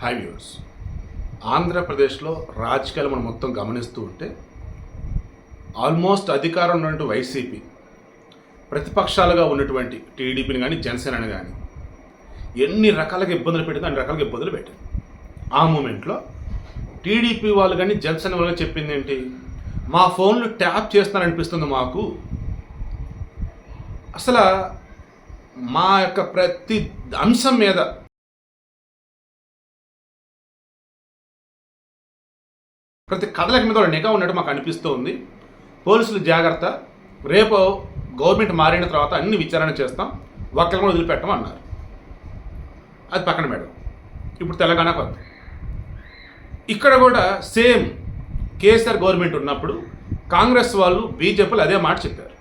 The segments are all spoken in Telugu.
హై వ్యూస్ ఆంధ్రప్రదేశ్లో రాజకీయాలు మనం మొత్తం గమనిస్తూ ఉంటే ఆల్మోస్ట్ అధికారం ఉన్నటువంటి వైసీపీ ప్రతిపక్షాలుగా ఉన్నటువంటి టీడీపీని కానీ జనసేనని కానీ ఎన్ని రకాలుగా ఇబ్బందులు పెట్టిందో అన్ని రకాలుగా ఇబ్బందులు పెట్టింది ఆ మూమెంట్లో టీడీపీ వాళ్ళు కానీ జనసేన వాళ్ళు చెప్పింది ఏంటి? మా ఫోన్లు ట్యాప్ చేస్తున్నారనిపిస్తుంది మాకు. అసలు మా యొక్క ప్రతి అంశం మీద ప్రతి కథలకి మీద నిఘా ఉన్నట్టు మాకు అనిపిస్తూ ఉంది పోలీసులు జాగ్రత్త. రేపు గవర్నమెంట్ మారిన తర్వాత అన్ని విచారణ చేస్తాం. ఒక్కరిని కూడా వదిలిపెట్టం అన్నారు. అది పక్కన మేడం ఇప్పుడు తెలంగాణ కొత్త ఇక్కడ కూడా సేమ్ కేసీఆర్ గవర్నమెంట్ ఉన్నప్పుడు కాంగ్రెస్ వాళ్ళు బీజేపీలు అదే మాట చెప్పారు.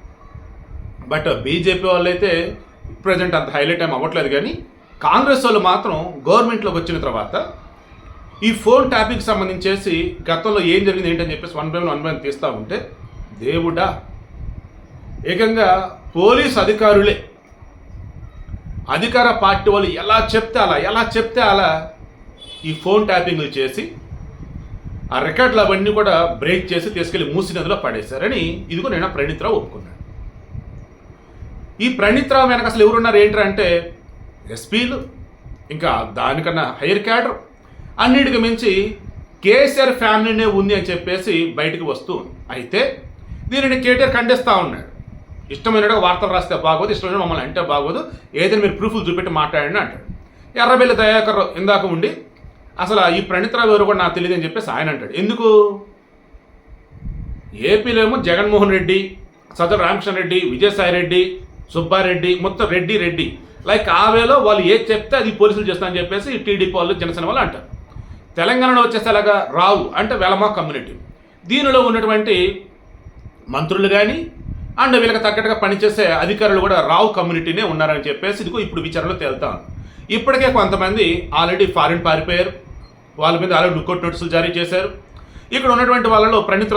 బట్ బీజేపీ వాళ్ళు అయితే ప్రజెంట్ అంత హైలైట్ ఏం అవ్వట్లేదు కానీ కాంగ్రెస్ వాళ్ళు మాత్రం గవర్నమెంట్లోకి వచ్చిన తర్వాత ఈ ఫోన్ టాపిక్ సంబంధించేసి గతంలో ఏం జరిగింది ఏంటని చెప్పేసి one by one by one తీస్తూ ఉంటే దేవుడా ఏకంగా పోలీస్ అధికారులే. అధికార పార్టీ వాళ్ళు ఎలా చెప్తే అలా ఎలా చెప్తే అలా ఈ ఫోన్ ట్యాపింగ్లు చేసి ఆ రికార్డులు అవన్నీ కూడా బ్రేక్ చేసి తీసుకెళ్ళి మూసి నదిలో పడేశారని ఇదిగో నేను ప్రణీత్ రావు ఒప్పుకున్నాను ఈ ప్రణీత్రావు వెనక అసలు ఎవరున్నారు ఏంటంటే ఎస్పీలు ఇంకా దానికన్నా హైయర్ క్యాడర్. అన్నిటికి మించి కేసీఆర్ ఫ్యామిలీనే ఉంది అని చెప్పేసి బయటకు వస్తూ అయితే దీనిని కేటీఆర్ ఖండిస్తూ ఉన్నాడు. ఇష్టమైనట్టుగా వార్తలు రాస్తే బాగోదు ఇష్టమైన మమ్మల్ని అంటే బాగోదు ఏదైనా మీరు ప్రూఫ్లు చూపెట్టి మాట్లాడండి అంటాడు. ఎర్రబెల్లి దయాకర్ ఇందాక ఉండి అసలు ఈ ప్రణితరావు ఎవరు కూడా నాకు తెలియదు అని చెప్పేసి ఆయన అంటాడు. ఎందుకు? ఏపీలో ఏమో జగన్మోహన్ రెడ్డి సదరు రామకృష్ణ రెడ్డి విజయసాయి రెడ్డి సుబ్బారెడ్డి మొత్తం రెడ్డి రెడ్డి. లైక్ ఆవేలో వాళ్ళు ఏది చెప్తే అది పోలీసులు చేస్తారని చెప్పేసి టీడీపీ వాళ్ళు జనసేన వాళ్ళు అంటారు. తెలంగాణలో వచ్చేసేలాగా రావు అంటే వెలమా కమ్యూనిటీ. దీనిలో ఉన్నటువంటి మంత్రులు కానీ అండ్ వీళ్ళకి తగ్గట్టుగా పనిచేసే అధికారులు కూడా రావు కమ్యూనిటీనే ఉన్నారని చెప్పేసి ఇదిగో ఇప్పుడు విచారణలో తేలుతాం ఇప్పటికే కొంతమంది ఆల్రెడీ ఫారిన్ పారిపోయారు. వాళ్ళ మీద ఆల్రెడీ లుకౌట్ నోటీసులు జారీ చేశారు. ఇక్కడ ఉన్నటువంటి వాళ్ళలో ప్రణీత్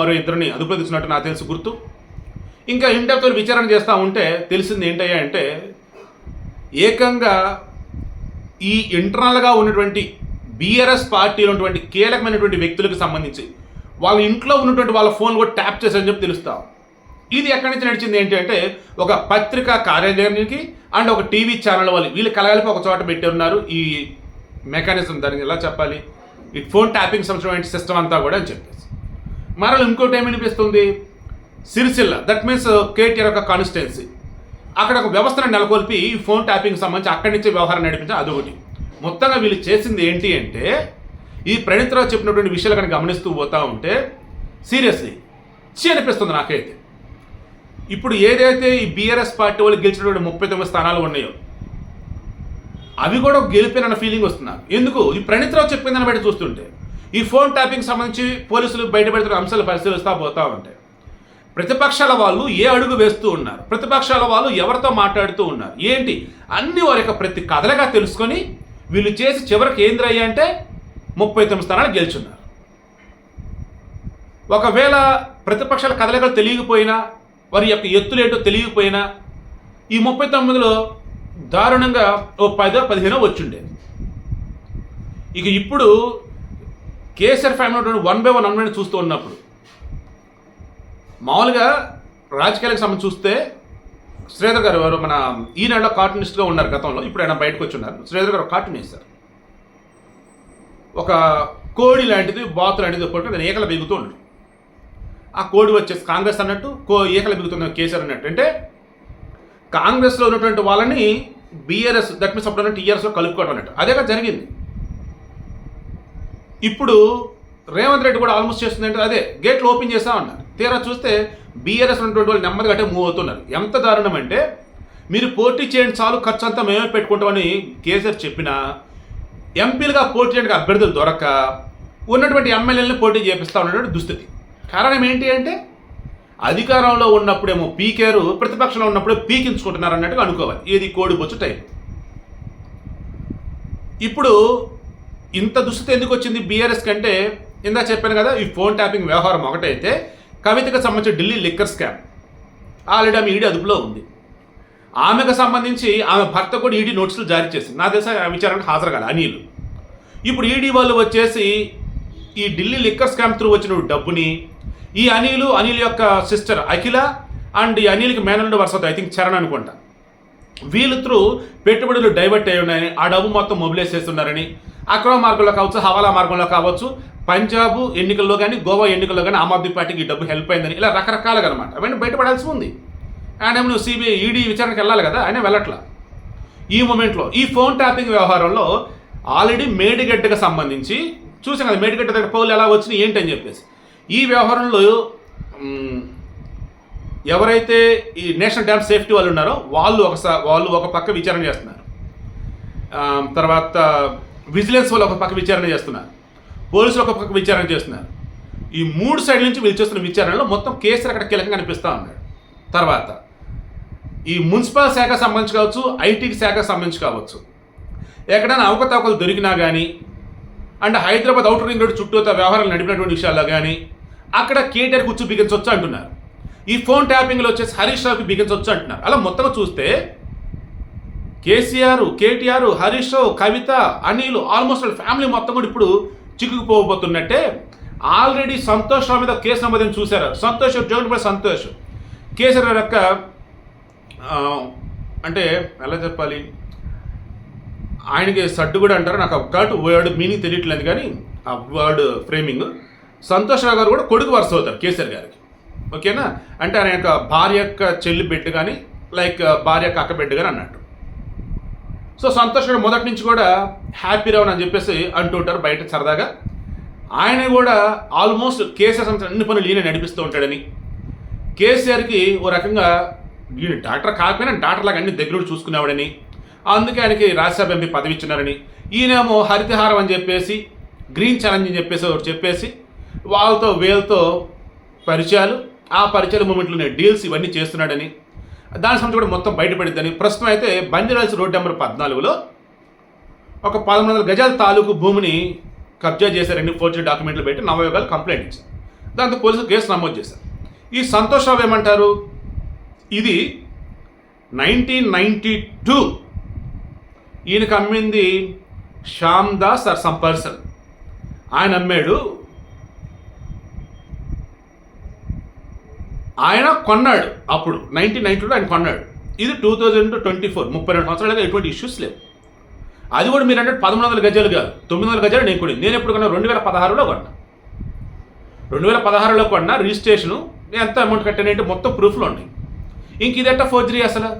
మరో ఇద్దరిని అదుపులో తీసుకున్నట్టు నాకు తెలుసు గుర్తు. ఇంకా ఇంటర్తో విచారణ చేస్తూ ఉంటే తెలిసింది ఏంటయ్యా అంటే ఏకంగా ఈ ఇంటర్నల్గా ఉన్నటువంటి బీఆర్ఎస్ పార్టీలో ఉన్నటువంటి కీలకమైనటువంటి వ్యక్తులకు సంబంధించి వాళ్ళ ఇంట్లో ఉన్నటువంటి వాళ్ళ ఫోన్ కూడా ట్యాప్ చేశారని చెప్పి తెలుస్తాం. ఇది ఎక్కడి నుంచి నడిచింది ఏంటంటే ఒక పత్రికా కార్యాలయానికి అండ్ ఒక టీవీ ఛానల్ వాళ్ళు వీళ్ళు కలగలిపి ఒక చోట పెట్టి ఉన్నారు. ఈ మెకానిజం దానికి ఎలా చెప్పాలి? ఈ ఫోన్ ట్యాపింగ్ సంబంధించిన సిస్టమ్ అంతా కూడా అని చెప్పేసి. మరలా ఇంకోటి ఏమి వినిపిస్తుంది. సిరిసిల్ల దట్ మీన్స్ కేటీఆర్ యొక్క కాన్స్టిట్యున్సీ అక్కడ ఒక వ్యవస్థను నెలకొల్పి ఈ ఫోన్ ట్యాపింగ్ సంబంధించి అక్కడి నుంచి వ్యవహారం నడిపించాలి అదొకటి. మొత్తంగా వీళ్ళు చేసింది ఏంటి అంటే ఈ ప్రణిత్రావు చెప్పినటువంటి విషయాలు కనుక గమనిస్తూ పోతా ఉంటే సీరియస్లీ చి అనిపిస్తుంది నాకైతే. ఇప్పుడు ఏదైతే ఈ బీఆర్ఎస్ పార్టీ వాళ్ళు గెలిచినటువంటి ముప్పై తొమ్మిది స్థానాలు ఉన్నాయో అవి కూడా గెలిపిన ఫీలింగ్ వస్తుంది నాకు. ఎందుకు? ఈ ప్రణిత్రావు చెప్పిందని బట్టి చూస్తుంటే ఈ ఫోన్ ట్యాపింగ్ సంబంధించి పోలీసులు బయటపెడుతున్న అంశాలు పరిశీలిస్తూ పోతా ఉంటాయి ప్రతిపక్షాల వాళ్ళు ఏ అడుగు వేస్తూ ఉన్నారు? ప్రతిపక్షాల వాళ్ళు ఎవరితో మాట్లాడుతూ ఉన్నారు? ఏంటి? అన్ని వారి యొక్క ప్రతి కథలుగా తెలుసుకొని వీళ్ళు చేసి చివరికి ఏంద్రయ్యా అంటే ముప్పై తొమ్మిది స్థానాలు గెలుచున్నారు. ఒకవేళ ప్రతిపక్షాల కదలికలు తెలియకపోయినా వారి యొక్క ఎత్తులేంటో తెలియకపోయినా ఈ ముప్పై తొమ్మిదిలో దారుణంగా ఓ పదో పదిహేనో వచ్చిండేది. ఇక ఇప్పుడు KCR family one by one one చూస్తూ ఉన్నప్పుడు మామూలుగా రాజకీయాలకు సంబంధించి చూస్తే శ్రీధర్ గారు ఎవరు మన ఈనాడులో కార్టూనిస్ట్గా ఉన్నారు గతంలో. ఇప్పుడు ఆయన బయటకు వచ్చి ఉన్నారు శ్రీధర్ గారు ఒక కార్టూన్ వేశారు. ఒక కోడి లాంటిది బాతు లాంటిది పట్టుకుని నేను ఏకల బిగుతూ ఉండడు ఆ కోడి వచ్చేసి కాంగ్రెస్ అన్నట్టు కో ఏకల బిగుతున్న కేసీఆర్ అన్నట్టు. అంటే కాంగ్రెస్లో ఉన్నటువంటి వాళ్ళని బీఆర్ఎస్ దట్ మీన్స్ అప్పుడు టీఆర్ఎస్లో కలుపుకోవడం అన్నట్టు. అదేగా జరిగింది. ఇప్పుడు రేవంత్ రెడ్డి కూడా ఆల్మోస్ట్ చేస్తుందంటే అదే గేట్లు ఓపెన్ చేస్తామన్నారు తీరా చూస్తే బీఆర్ఎస్ ఉన్నటువంటి వాళ్ళు నెమ్మదిగా అంటే మూవ్ అవుతున్నారు. ఎంత దారుణం అంటే మీరు పోటీ చేయండి చాలు ఖర్చు అంతా మేమే పెట్టుకుంటామని కేసీఆర్ చెప్పినా ఎంపీలుగా పోటీ చేయడానికి అభ్యర్థులు దొరక్క ఉన్నటువంటి ఎమ్మెల్యేలను పోటీ చేపిస్తా ఉన్నటువంటి దుస్థితి. కారణం ఏంటి అంటే అధికారంలో ఉన్నప్పుడేమో పీకేరు ప్రతిపక్షంలో ఉన్నప్పుడే పీకించుకుంటున్నారు అన్నట్టుగా అనుకోవాలి. ఏది కోడిబొచ్చు టైం. ఇప్పుడు ఇంత దుస్థితి ఎందుకు వచ్చింది బీఆర్ఎస్ కంటే? ఇందా చెప్పాను కదా ఈ ఫోన్ ట్యాపింగ్ వ్యవహారం ఒకటైతే కవితకు సంబంధించి ఢిల్లీ లిక్కర్ స్కామ్. ఆల్రెడీ ఆమె ఈడీ అదుపులో ఉంది. ఆమెకు సంబంధించి ఆమె భర్త కూడా ఈడీ నోటీసులు జారీ చేసింది. నా తెలిసి విచారణకు హాజరు కాదు అనిల్. ఇప్పుడు ఈడీ వాళ్ళు వచ్చేసి ఈ ఢిల్లీ లిక్కర్ స్కామ్ త్రూ వచ్చిన డబ్బుని ఈ అనిల్ అనిల్ యొక్క సిస్టర్ అఖిల అండ్ ఈ అనిల్కి మేనల్డ్ వరుస ఐ థింక్ చరణ్ అనుకుంటా. వీళ్ళు త్రూ పెట్టుబడులు డైవర్ట్ అయి ఉన్నాయని ఆ డబ్బు మొత్తం మొబిలైజ్ చేస్తున్నారని. అక్రమ మార్గంలో కావచ్చు హవాలా మార్గంలో కావచ్చు పంజాబ్ ఎన్నికల్లో కానీ గోవా ఎన్నికల్లో కానీ ఆమ్ ఆద్మీ పార్టీకి ఈ డబ్బు హెల్ప్ అయిందని. ఇలా రకరకాలుగా అనమాట అవన్నీ బయటపడాల్సి ఉంది. ఆయన ఏమో నువ్వు సిబిఐ ఈడీ విచారణకి వెళ్ళాలి కదా ఆయన వెళ్ళట్లా. ఈ మూమెంట్లో ఈ ఫోన్ ట్యాపింగ్ వ్యవహారంలో ఆల్రెడీ మేడిగడ్డకు సంబంధించి చూసాం కదా మేడిగడ్డ దగ్గర పౌలు ఎలా వచ్చినాయి ఏంటి అని చెప్పేసి. ఈ వ్యవహారంలో ఎవరైతే ఈ నేషనల్ డ్యామ్ సేఫ్టీ వాళ్ళు ఉన్నారో వాళ్ళు ఒకసారి వాళ్ళు ఒక పక్క విచారణ చేస్తున్నారు. తర్వాత విజిలెన్స్ వాళ్ళు ఒక పక్క విచారణ చేస్తున్నారు. పోలీసులు ఒక పక్క విచారణ చేస్తున్నారు. ఈ మూడు సైడ్ నుంచి వీళ్ళు చేస్తున్న విచారణలో మొత్తం కేసులు అక్కడ కీలకంగా కనిపిస్తూ ఉన్నాడు తర్వాత ఈ మున్సిపల్ శాఖ సంబంధించి కావచ్చు ఐటీ శాఖ సంబంధించి కావచ్చు ఎక్కడైనా అవకతవకలు దొరికినా కానీ and Hyderabad outer ring road చుట్టూతో వ్యవహారాలు నడిపినటువంటి విషయాల్లో కానీ అక్కడ కేటీఆర్ కూర్చో బిగించవచ్చు అంటున్నారు. ఈ ఫోన్ ట్యాపింగ్లో వచ్చేసి హరీష్ రావుకి బిగించవచ్చు అంటున్నారు. అలా మొత్తంగా చూస్తే కేసీఆర్ కేటీఆర్ హరీష్ రావు కవిత అనిల్ ఆల్మోస్ట్ వాళ్ళ ఫ్యామిలీ మొత్తం కూడా ఇప్పుడు చిక్కుకుపోబోతున్నట్టే ఆల్రెడీ సంతోష్ రావు మీద కేసు నమోదని చూశారు. సంతోష్ జగన్పై సంతోష్. కేసీఆర్ యొక్క అంటే ఎలా చెప్పాలి? ఆయనకి సడ్డు కూడా అంటారు. నాకు కరెక్ట్ వర్డ్ మీనింగ్ తెలియట్లేదు కానీ ఆ వర్డ్ ఫ్రేమింగ్. సంతోష్ రావు గారు కూడా కొడుకు వరుస అవుతారు కేసీఆర్ గారికి. ఓకేనా? అంటే ఆయన యొక్క భార్య యొక్క చెల్లి బిడ్డ కానీ లైక్ భార్య యొక్క అక్క బిడ్డ కానీ అన్నట్టు. సో సంతోష్ గారు మొదటి నుంచి కూడా హ్యాపీ రావన్ అని చెప్పేసి అంటుంటారు బయట సరదాగా. ఆయన కూడా ఆల్మోస్ట్ కేసీఆర్ సంస్థ అన్ని పనులు ఈయన నడిపిస్తూ ఉంటాడని. కేసీఆర్కి ఓ రకంగా ఈయన డాక్టర్ కాకపోయినా డాక్టర్ లాగా అన్ని దగ్గర చూసుకునేవాడని. అందుకే ఆయనకి రాజ్యసభ ఎంపీ పదవి ఇచ్చినారని. ఈయనేమో హరితహారం అని చెప్పేసి గ్రీన్ ఛాలెంజ్ అని చెప్పేసి ఒకటి చెప్పేసి వాళ్ళతో వీళ్ళతో పరిచయాలు ఆ పరిచయ మూమెంట్లోనే డీల్స్ ఇవన్నీ చేస్తున్నాడని దాని సంబంధించి కూడా మొత్తం బయటపడిద్దని ప్రస్తుతం అయితే బంజరాల్స్ రోడ్ నెంబర్ పద్నాలుగులో ఒక పదమూడు వందల గజాల తాలూకు భూమిని కబ్జా చేశారని ఫోర్జరీ డాక్యుమెంట్లు పెట్టి నవయోగాలు కంప్లైంట్ ఇచ్చారు. దాంతో పోలీసులు కేసు నమోదు చేశారు. ఈ సంతోష్ రావు ఏమంటారు? ఇది నైన్టీన్ నైంటీ టూ. ఈయనకు అమ్మింది శ్యామ్దాస్ ఆర్ సమ్ పర్సన్. ఆయన అమ్మాడు ఆయన కొన్నాడు అప్పుడు నైన్టీన్ నైన్టీలో ఆయన కొన్నాడు. ఇది టూ థౌజండ్ ట్వంటీ ఫోర్ ముప్పై రెండు సంవత్సరాలుగా ఎటువంటి ఇష్యూస్ లేవు. అది కూడా మీరు అంటే పదమూడు వందల గజాలు కాదు తొమ్మిది వందల గజాలు నేను కొనింది. నేను ఎప్పుడు కొన్నా? రెండు వేల పదహారులో కొన్నా. రెండు వేల పదహారులో కొన్నా రిజిస్ట్రేషను నేను ఎంత అమౌంట్ కట్టానంటే మొత్తం ప్రూఫ్లు ఉన్నాయి. ఇంక ఇదెట్ట ఫోర్జరీ అసలు?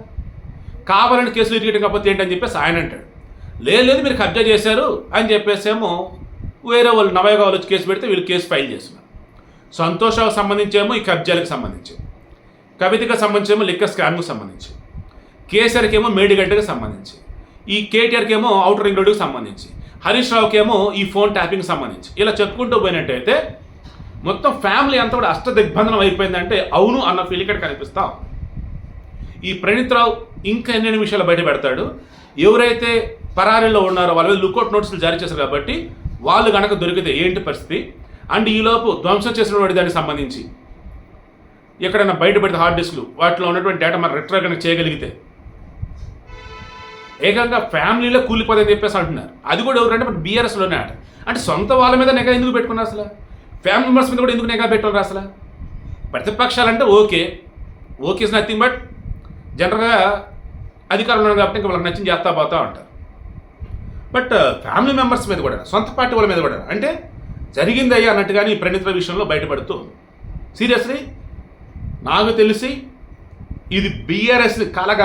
కావాలని కేసులు ఇరిగేయడం కాకపోతే ఏంటని చెప్పేసి ఆయన అంటాడు. లేదు లేదు మీరు కబ్జా చేశారు అని చెప్పేసేమో వేరే వాళ్ళు నవయోగా వాళ్ళు వచ్చి కేసు పెడితే వీళ్ళు కేసు ఫైల్ చేస్తున్నారు. సంతోషాలకు సంబంధించేమో ఈ కబ్జాలకు సంబంధించి కవితకు సంబంధించేమో లిక్కర్ స్కామ్కి సంబంధించి. కేసీఆర్కేమో మేడిగడ్డకు సంబంధించి. ఈ కేటీఆర్కేమో అవుటర్ రింగ్ రోడ్డుకి సంబంధించి. హరీష్ రావుకేమో ఈ ఫోన్ ట్యాపింగ్ సంబంధించి. ఇలా చెప్పుకుంటూ పోయినట్టయితే మొత్తం ఫ్యామిలీ అంతా కూడా అష్ట దిగ్బంధనం అయిపోయిందంటే అవును అన్న ఫీల్ ఇక్కడ కనిపిస్తాం. ఈ ప్రణీత్ రావు ఇంకా ఎన్నెన్ని విషయాలు బయట పెడతాడు? ఎవరైతే పరారీలో ఉన్నారో వాళ్ళ మీద లుకౌట్ నోటీసులు జారీ చేశారు కాబట్టి వాళ్ళు కనుక దొరికితే ఏంటి పరిస్థితి? అండ్ ఈలోపు ధ్వంసం చేసిన వాడి దానికి సంబంధించి ఎక్కడైనా బయటపడితే హార్డ్ డిస్క్లు వాటిలో ఉన్నటువంటి డేటా మనం రిట్రై కనెక్ట్ చేయగలిగితే. ఏకంగా ఫ్యామిలీలో కూలిపోదని చెప్పేసి అంటున్నారు. అది కూడా ఎవరంటే మన బీఆర్ఎస్లోనే ఆట. అంటే సొంత వాళ్ళ మీద నెగా ఎందుకు పెట్టుకున్నారు అసలు? ఫ్యామిలీ మెంబర్స్ మీద కూడా ఎందుకు నెగా పెట్టుకున్నారు అసలు? ప్రతిపక్షాలంటే okay. Okay is nothing but జనరల్గా అధికారంలో కాబట్టి ఇంకా వాళ్ళకి నచ్చింది చేస్తా పోతా ఉంటారు. బట్ ఫ్యామిలీ మెంబర్స్ మీద కూడా సొంత పార్టీ వాళ్ళ మీద కూడా అంటే జరిగిందయ్యా అన్నట్టుగానే ఈ ప్రణితుల విషయంలో బయటపడుతూ సీరియస్లీ? నాకు తెలిసి ఇది బీఆర్ఎస్ కలగా